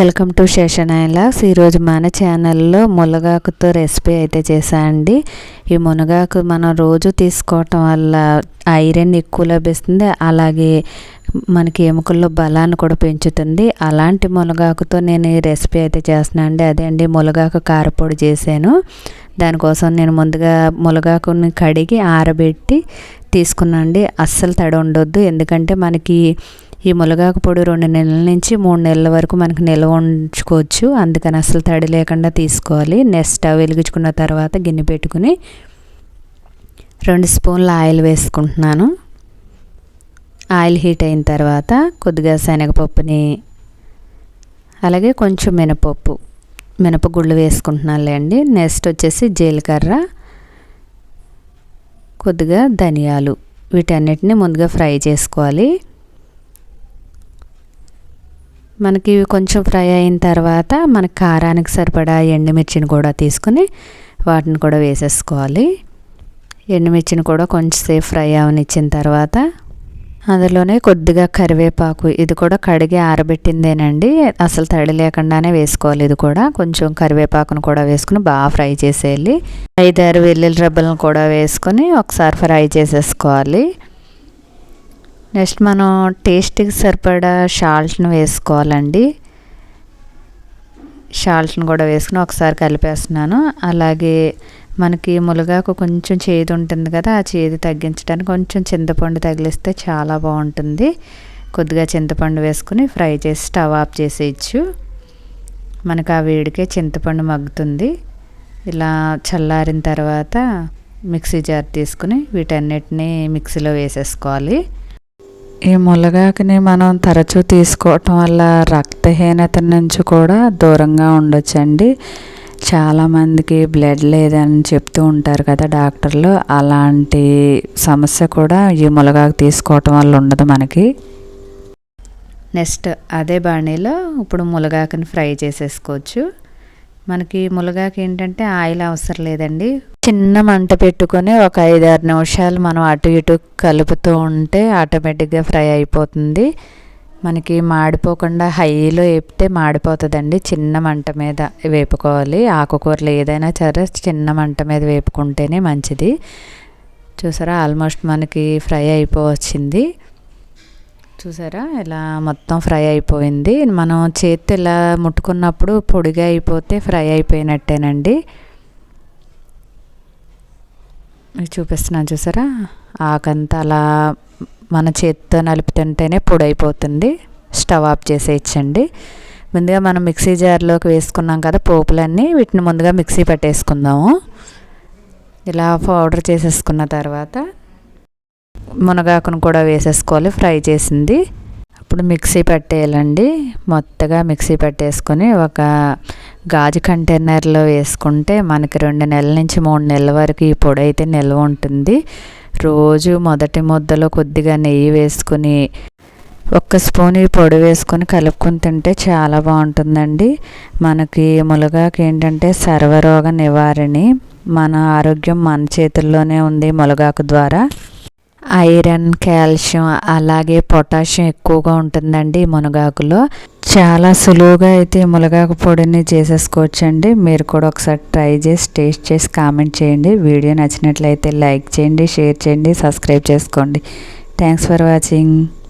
Welcome to శేషనాయలాస్ ఈరోజు మన ఛానల్లో మునగాకుతో రెసిపీ అయితే చేశానండి ఈ మునగాకు మనం రోజు తీసుకోవటం వల్ల ఐరన్ ఎక్కువ లభిస్తుంది. అలాగే మనకి ఎముకల్లో బలాన్ని కూడా పెంచుతుంది. అలాంటి మునగాకుతో నేను ఈ రెసిపీ అయితే చేస్తున్నాను అండి. అదే అండి మునగాకు కారపొడి చేశాను. దానికోసం నేను ముందుగా మునగాకుని కడిగి ఆరబెట్టి తీసుకున్నాండి అస్సలు తడి ఉండొద్దు. ఎందుకంటే మనకి ఈ మునగాకు పొడి రెండు నెలల నుంచి మూడు నెలల వరకు మనకు నిల్వ ఉంచుకోవచ్చు. అందుకని అసలు తడి లేకుండా తీసుకోవాలి. నెక్స్ట్ స్టవ్ వెలిగించుకున్న తర్వాత గిన్నె పెట్టుకుని రెండు స్పూన్ల ఆయిల్ వేసుకుంటున్నాను. ఆయిల్ హీట్ అయిన తర్వాత కొద్దిగా శనగపప్పుని అలాగే కొంచెం మినపప్పు మినపగుళ్ళు వేసుకుంటున్నానులేండి. నెక్స్ట్ వచ్చేసి జీలకర్ర కొద్దిగా ధనియాలు వీటన్నిటిని ముందుగా ఫ్రై చేసుకోవాలి. మనకి కొంచెం ఫ్రై అయిన తర్వాత మన కారానికి సరిపడా ఎండుమిర్చిని కూడా తీసుకుని వాటిని కూడా వేసేసుకోవాలి. ఎండుమిర్చిని కూడా కొంచెంసేపు ఫ్రై అవనిచ్చిన తర్వాత అందులోనే కొద్దిగా కరివేపాకు ఇది కూడా కడిగి ఆరబెట్టిందేనండి. అసలు తడి లేకుండానే వేసుకోవాలి ఇది కూడా. కొంచెం కరివేపాకును కూడా వేసుకుని బాగా ఫ్రై చేసేయాలి. ఐదారు వెల్లుల్లి రబ్బలను కూడా వేసుకొని ఒకసారి ఫ్రై చేసేసుకోవాలి. నెక్స్ట్ మనం టేస్ట్కి సరిపడా షాల్ట్ని వేసుకోవాలండి. షాల్ట్ని కూడా వేసుకుని ఒకసారి కలిపేస్తున్నాను. అలాగే మనకి ములగాకు కొంచెం చేదు ఉంటుంది కదా ఆ చేదు తగ్గించడానికి కొంచెం చింతపండు తగిలిస్తే చాలా బాగుంటుంది. కొద్దిగా చింతపండు వేసుకుని ఫ్రై చేసి స్టవ్ ఆఫ్ చేసేయచ్చు. మనకు ఆ వేడికే చింతపండు మగ్గుతుంది. ఇలా చల్లారిన తర్వాత మిక్సీ జార్ తీసుకుని వీటన్నిటిని మిక్సీలో వేసేసుకోవాలి. ఈ మునగాకుని మనం తరచూ తీసుకోవటం వల్ల రక్తహీనత నుంచి కూడా దూరంగా ఉండొచ్చండి. చాలామందికి బ్లడ్ లేదని చెప్తూ ఉంటారు కదా డాక్టర్లు. అలాంటి సమస్య కూడా ఈ మునగాకు తీసుకోవటం వల్ల ఉండదు మనకి. నెక్స్ట్ అదే బాణీలో ఇప్పుడు మునగాకుని ఫ్రై చేసేసుకోవచ్చు. మనకి మునగాకు ఏంటంటే ఆయిల్ అవసరం లేదండి. చిన్న మంట పెట్టుకొని ఒక ఐదారు నిమిషాలు మనం అటు ఇటు కలుపుతూ ఉంటే ఆటోమేటిక్గా ఫ్రై అయిపోతుంది. మనకి మాడిపోకుండా హైలో వేపితే మాడిపోతుందండి. చిన్న మంట మీద వేపుకోవాలి. ఆకుకూరలు ఏదైనా సరే చిన్న మంట మీద వేపుకుంటేనే మంచిది. చూసారా? ఆల్మోస్ట్ మనకి ఫ్రై అయిపోవచ్చింది. చూసారా? ఇలా మొత్తం ఫ్రై అయిపోయింది. మనం చేతి ఇలా ముట్టుకున్నప్పుడు పొడిగా అయిపోతే ఫ్రై అయిపోయినట్టేనండి. చూపిస్తున్నాను చూసారా? ఆకంతా అలా మన చేతితో నలుపుతుంటేనే పొడి అయిపోతుంది స్టవ్ ఆఫ్ చేసేయచ్చండి. ముందుగా మనం మిక్సీ జార్లోకి వేసుకున్నాం కదా పోపులన్నీ వీటిని ముందుగా మిక్సీ పట్టేసుకుందాము. ఇలా పౌడర్ చేసేసుకున్న తర్వాత మునగాకును కూడా వేసేసుకోవాలి ఫ్రై చేసింది. ఇప్పుడు మిక్సీ పట్టేయాలండి. మొత్తగా మిక్సీ పట్టేసుకొని ఒక గాజు కంటైనర్లో వేసుకుంటే మనకి రెండు నెలల నుంచి మూడు నెలల వరకు ఈ పొడి అయితే నిల్వ ఉంటుంది. రోజు మొదటి ముద్దలో కొద్దిగా నెయ్యి వేసుకుని ఒక్క స్పూన్ ఈ పొడి వేసుకొని కలుపుకొని తింటే చాలా బాగుంటుందండి. మనకి ములగాకి ఏంటంటే సర్వరోగ నివారణి. మన ఆరోగ్యం మన చేతుల్లోనే ఉంది ములగాకు ద్వారా. ఐరన్ కాల్షియం అలాగే పొటాషియం ఎక్కువగా ఉంటుందండి మునగాకులో. చాలా సులువుగా అయితే మునగాకు పొడిని చేసేసుకోవచ్చండి. మీరు కూడా ఒకసారి ట్రై చేసి టేస్ట్ చేసి కామెంట్ చేయండి. వీడియో నచ్చినట్లయితే లైక్ చేయండి షేర్ చేయండి సబ్స్క్రైబ్ చేసుకోండి. Thanks for watching.